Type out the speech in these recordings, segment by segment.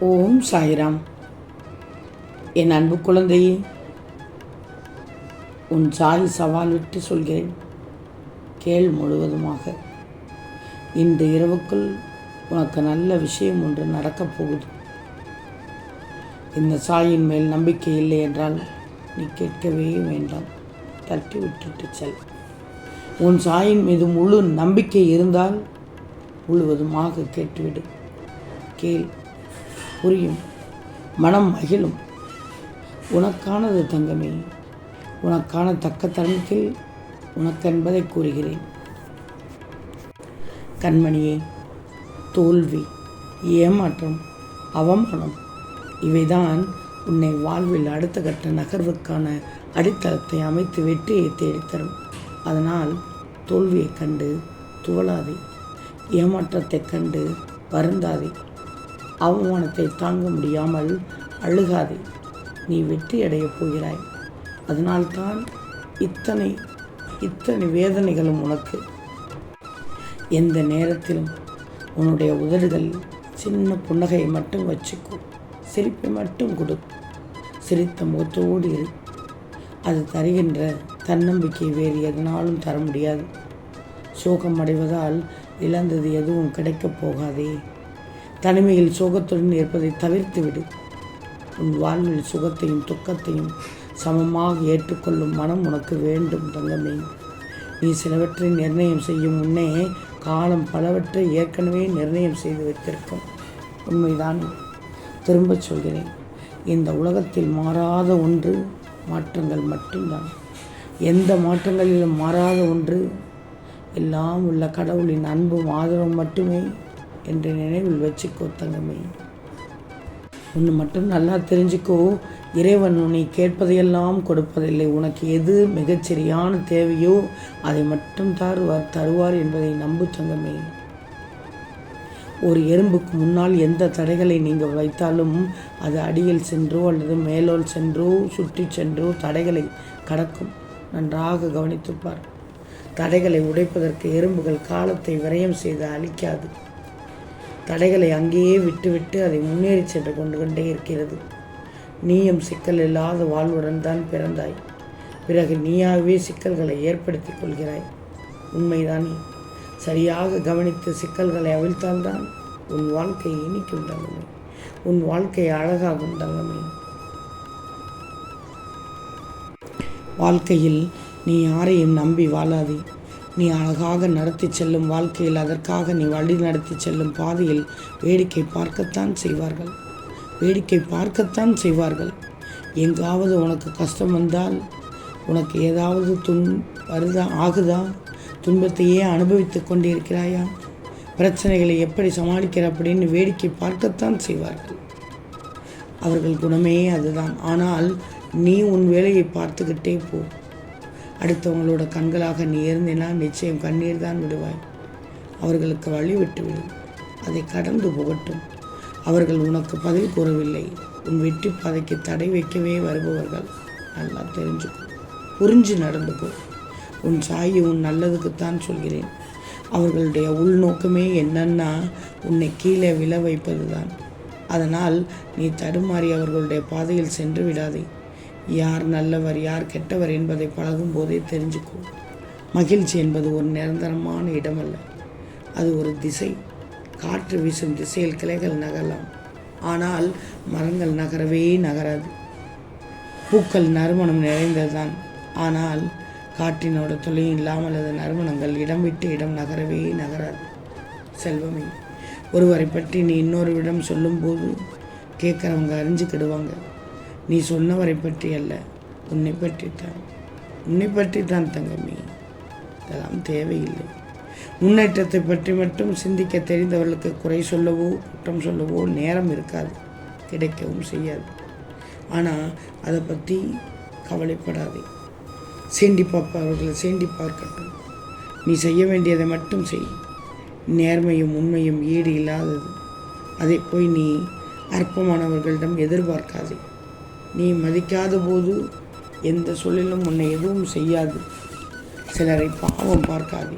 ஓம் சாய்ராம். என் அன்பு குழந்தையே உன் சாதி சவால் விட்டு சொல்கிறேன். கேள் முழுவதுமாக. இந்த இரவுக்குள் உனக்கு நல்ல விஷயம் ஒன்று நடக்கப் போகுது. இந்த சாயின் மேல் நம்பிக்கை இல்லை என்றால் நீ கேட்கவே வேண்டாம். தட்டி விட்டுட்டு செல். உன் சாயின் மீது முழு நம்பிக்கை இருந்தால் முழுவதுமாக கேட்டுவிடு. கேள். புரியும். மனம் மகிழும். உனக்கானது தங்கமே. உனக்கான தக்க தருணத்தில் உனக்கென்பதை கூறுகிறேன். கண்மணியே தோல்வி ஏமாற்றம் அவமானம் இவைதான் உன்னை வாழ்வில் அடுத்த கட்ட நகர்வுக்கான அடித்தளத்தை அமைத்து வெற்றியை தேடித்தரும். அதனால் தோல்வியைக் கண்டு துவளாதே. ஏமாற்றத்தைக் கண்டு வருந்தாதே. அவமானத்தை தாங்க முடியாமல் அழுகாதே. நீ வெற்றி அடையப் போகிறாய். அதனால்தான் இத்தனை இத்தனை வேதனைகளும் உனக்கு. எந்த நேரத்திலும் உன்னுடைய உதடுகள் சின்ன புன்னகையை மட்டும் வச்சுக்கும் சிரிப்பை மட்டும் கொடு. சிரித்த முகத்தோடு இரு. அது தருகின்ற தன்னம்பிக்கை வேறு எதனாலும் தர முடியாது. சோகம் அடைவதால் இழந்தது எதுவும் கிடைக்கப் போகாதே. தனிமையில் சோகத்துடன் இருப்பதை தவிர்த்து விடு உன் வாழ்வில் சுகத்தையும் துக்கத்தையும் சமமாக ஏற்றுக்கொள்ளும் மனம் உனக்கு வேண்டும் தங்கமே. நீ சிலவற்றை நிர்ணயம் செய்யும் முன்னே காலம் பலவற்றை ஏற்கனவே நிர்ணயம் செய்து வைத்திருக்கும். உண்மைதான். திரும்பச் சொல்கிறேன். இந்த உலகத்தில் மாறாத ஒன்று மாற்றங்கள் மட்டும்தான். எந்த மாற்றங்களிலும் மாறாத ஒன்று எல்லாம் உள்ள கடவுளின் அன்பும் ஆதரவும் மட்டுமே. என்று நினைவில் வச்சுக்கோ தங்கமே. ஒன்று மட்டும் நல்லா தெரிஞ்சுக்கோ. இறைவன் உன்னை கேட்பதையெல்லாம் கொடுப்பதில்லை. உனக்கு எது மிகச்சரியான தேவையோ அதை மட்டும் தருவார் தருவார் என்பதை நம்பு தங்கமே. ஒரு எறும்புக்கு முன்னால் எந்த தடைகளை நீங்கள் வைத்தாலும் அது அடியில் சென்றோ அல்லது மேலோல் சென்றோ சுற்றி சென்றோ தடைகளை கடக்கும். நன்றாக கவனித்துப்பார். தடைகளை உடைப்பதற்கு எறும்புகள் காலத்தை விரயம் செய்து அழிக்காது. தடைகளை அங்கேயே விட்டுவிட்டு அதை முன்னேறி சென்று கொண்டு கொண்டே இருக்கிறது. நீயும் சிக்கல் இல்லாத வாழ்வுடன் தான் பிறந்தாய். பிறகு நீயாகவே சிக்கல்களை ஏற்படுத்திக் கொள்கிறாய். உண்மைதானே? சரியாக கவனித்து சிக்கல்களை அவிழ்த்தால்தான் உன் வாழ்க்கை இனிக்கும் தங்கமே. உன் வாழ்க்கை அழகாகும் தங்கமே. வாழ்க்கையில் நீ யாரையும் நம்பி வாழாதே. நீ அழகாக நடத்தி செல்லும் வாழ்க்கையில் அதற்காக நீ வழி நடத்தி செல்லும் பாதையில் வேடிக்கை பார்க்கத்தான் செய்வார்கள். வேடிக்கை பார்க்கத்தான் செய்வார்கள். எங்காவது உனக்கு கஷ்டம் வந்தால் உனக்கு ஏதாவது துன் வருதா ஆகுதா? துன்பத்தையே அனுபவித்து கொண்டிருக்கிறாயா? பிரச்சனைகளை எப்படி சமாளிக்கிற அப்படின்னு வேடிக்கை பார்க்கத்தான் செய்வார்கள். அவர்கள் குணமே அதுதான். ஆனால் நீ உன் வேலையை பார்த்துக்கிட்டே போ. அடுத்தவங்களோட கண்களாக நீ இருந்தினால் நிச்சயம் கண்ணீர் தான் விடுவாய். அவர்களுக்கு வழி விட்டுவிடு. அதை கடந்து போகட்டும். அவர்கள் உனக்கு பதில் கூறவில்லை. உன் வெற்றி பாதைக்கு தடை வைக்கவே வருபவர்கள் நல்லா தெரிஞ்சுக்கோ. புரிஞ்சு நடந்துக்கோ. உன் சாயை உன் நல்லதுக்குத்தான் சொல்கிறேன். அவர்களுடைய உள்நோக்கமே என்னன்னா உன்னை கீழே விழ வைப்பது தான் அதனால் நீ தடுமாறி அவர்களுடைய பாதையில் சென்று விடாதே. யார் நல்லவர் யார் கெட்டவர் என்பதை பழகும் போதே தெரிஞ்சுக்கோ. மகிழ்ச்சி என்பது ஒரு நிரந்தரமான இடமல்ல. அது ஒரு திசை. காற்று வீசும் திசையில் கிளைகள் நகரலாம். ஆனால் மரங்கள் நகரவே நகராது. பூக்கள் நறுமணம் நிறைந்ததுதான். ஆனால் காற்றினோட துளை இல்லாமல் அது நறுமணங்கள் இடம் விட்டு இடம் நகரவே நகராது. செல்வமே ஒருவரை பற்றி நீ இன்னொருவிடம் சொல்லும்போது கேட்குறவங்க அறிஞ்சுக்கிடுவாங்க. நீ சொன்னவரை பற்றி அல்ல உன்னை பற்றி தான் உன்னை பற்றி தான் தங்கமே. இதெல்லாம் தேவையில்லை. முன்னேற்றத்தை பற்றி மட்டும் சிந்திக்க தெரிந்தவர்களுக்கு குறை சொல்லவோ குற்றம் சொல்லவோ நேரம் இருக்காது. கிடைக்கவும் செய்யாது. ஆனால் அதை பற்றி கவலைப்படாதே. சீண்டி பார்ப்பவர்களை சீண்டி பார்க்கட்டும். நீ செய்ய வேண்டியதை மட்டும் செய். நேர்மையும் உண்மையும் ஈடு இல்லாதது. அதை போய் நீ அற்பமானவர்களிடம் எதிர்பார்க்காதே. நீ மதிக்காத போது எந்த சொல்லிலும் உன்னை எதுவும் செய்யாது. சிலரை பாவம் பார்க்காதே.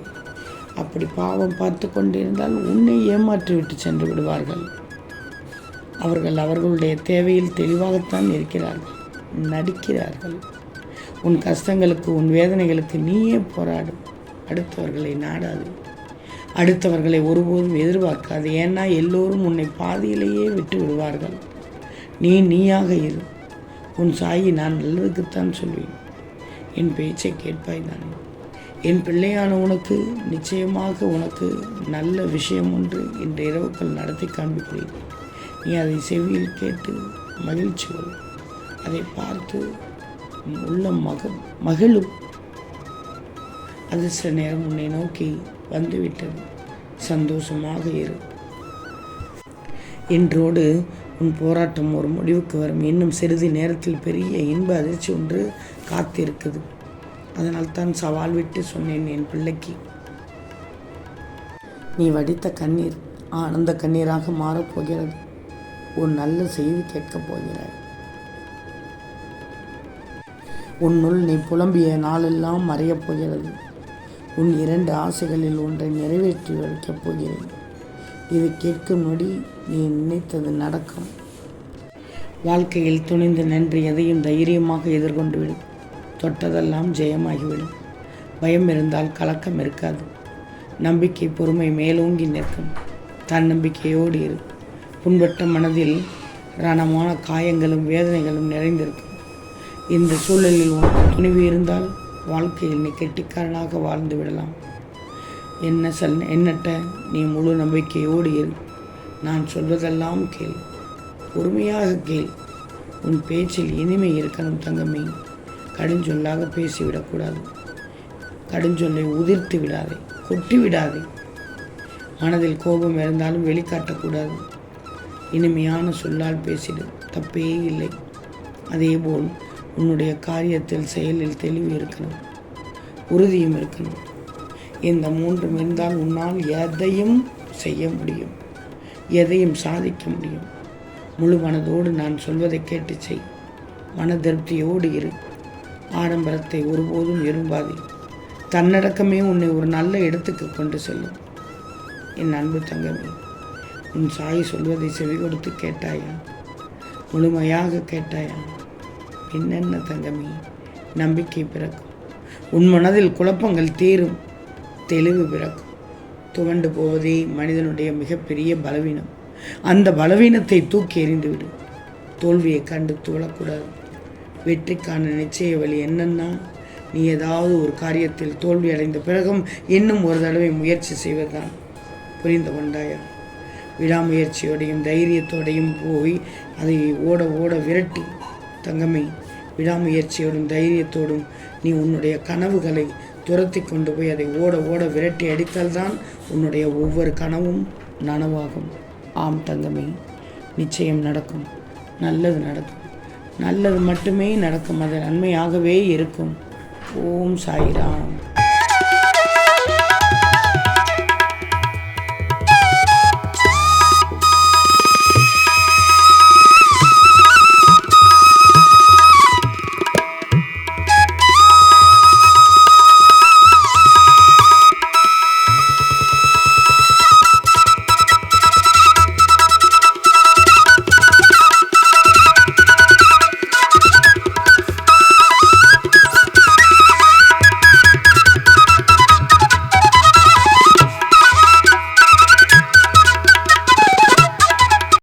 அப்படி பாவம் பார்த்து கொண்டிருந்தால் உன்னை ஏமாற்றி விட்டு சென்று விடுவார்கள். அவர்கள் அவர்களுடைய தேவையில் தெளிவாகத்தான் இருக்கிறார்கள். நடிக்கிறார்கள். உன் கஷ்டங்களுக்கு உன் வேதனைகளுக்கு நீயே போராடு. அடுத்தவர்களை நாடாது. அடுத்தவர்களை ஒருபோதும் எதிர்பார்க்காது. ஏன்னா எல்லோரும் உன்னை பாதியிலேயே விட்டு விடுவார்கள் நீ நீயாக இரு. உன் சாயி நான் நல்லதுக்குத்தான் சொல்வேன். என் பேச்சை கேட்பாய் தானே என் பிள்ளையான உனக்கு நிச்சயமாக உனக்கு நல்ல விஷயம் ஒன்று இன்று இரவுக்குள் நடத்தி காண்பிக்கிறேன். நீ அதை செவியில் கேட்டு மகிழ்ச்சி வரும் அதை பார்த்து உள்ள மக மகிழும். சில நேரம் உன்னை நோக்கி வந்துவிட்டது. சந்தோஷமாக இரு. என்றோடு உன் போராட்டம் ஒரு முடிவுக்கு வரும். இன்னும் சிறிது நேரத்தில் பெரிய இன்ப அதிர்ச்சி ஒன்று காத்திருக்குது. அதனால் தான் சவால் விட்டு சொன்னேன் என் பிள்ளைக்கு. நீ வடித்த கண்ணீர் ஆனந்த கண்ணீராக மாறப்போகிறது ஒரு நல்ல செய்தி கேட்கப் போகிறாய். உன்னுள் நீ புலம்பிய நாளெல்லாம் மறையப் போகிறது. உன் இரண்டு ஆசைகளில் ஒன்றை நிறைவேற்றி வைக்கப் போகிறேன். இது கேட்கும் நொடி நீ நினைத்தது நடக்கும். வாழ்க்கையில் துணிந்து நின்று எதையும் தைரியமாக எதிர்கொண்டு விடும் தொட்டதெல்லாம் ஜெயமாகிவிடும். பயம் இருந்தால் கலக்கம் இருக்காது. நம்பிக்கை பொறுமை மேலோங்கி நிற்கும். தன்னம்பிக்கையோடு இரு. புண்பட்ட மனதில் ரணமான காயங்களும் வேதனைகளும் நிறைந்திருக்கும். இந்த சூழலில் உனக்கு துணிவு இருந்தால் வாழ்க்கையில் நீ கெட்டிக்காரனாக வாழ்ந்து விடலாம். என்ன சொல் என்னட்ட நீ முழு நம்பிக்கையோடு இரு. நான் சொல்வதெல்லாம் கேள். பொறுமையாக கேள். உன் பேச்சில் இனிமை இருக்கணும் தங்கமே. கடுஞ்சொல்லாக பேசிவிடக்கூடாது. கடுஞ்சொல்லை உதிர்த்து விடாதே கொட்டி விடாதே. மனதில் கோபம் இருந்தாலும் வெளிக்காட்டக்கூடாது. இனிமையான சொல்லால் பேசிடு தப்பே இல்லை. அதேபோல் உன்னுடைய காரியத்தில் செயலில் தெளிவு இருக்கணும். உறுதியும் இருக்கணும். இந்த மூன்றும் இருந்தால் உன்னால் எதையும் செய்ய முடியும். எதையும் சாதிக்க முடியும். முழு மனதோடு நான் சொல்வதை கேட்டு செய். மன திருப்தியோடு இரு. ஆடம்பரத்தை ஒருபோதும் விரும்பாதே தன்னடக்கமே உன்னை ஒரு நல்ல இடத்துக்கு கொண்டு செல்லும். என் அன்பு தங்கமே உன் சாய் சொல்வதை செவி கொடுத்து கேட்டாயா? முழுமையாக கேட்டாயா? என்னென்ன தங்கமே நம்பிக்கை பிறக்கும். உன் மனதில் குழப்பங்கள் தீரும். தெளிவு பிறக்கும். துவண்டு போவதே மனிதனுடைய மிகப்பெரிய பலவீனம். அந்த பலவீனத்தை தூக்கி எறிந்துவிடு. தோல்வியை கண்டு துவளக்கூடாது. வெற்றிக்கான நிச்சய வழி என்னன்னா நீ ஏதாவது ஒரு காரியத்தில் தோல்வி அடைந்த பிறகும் இன்னும் ஒரு தடவை முயற்சி செய்வதுதான். புரிந்து கொண்டாயா விடாமுயற்சியோடையும் தைரியத்தோடையும் போய் அதை ஓட ஓட விரட்டி. தங்கமே விடாமுயற்சியோடும் தைரியத்தோடும் நீ உன்னுடைய கனவுகளை துரத்தி கொண்டு போய் அதை ஓட ஓட விரட்டி அடித்தால்தான் உன்னுடைய ஒவ்வொரு கனவும் நனவாகும். ஆம் தங்கமே நிச்சயம் நடக்கும். நல்லது நடக்கும். நல்லது மட்டுமே நடக்கும். அது நன்மையாகவே இருக்கும். ஓம் சாய்ராம்.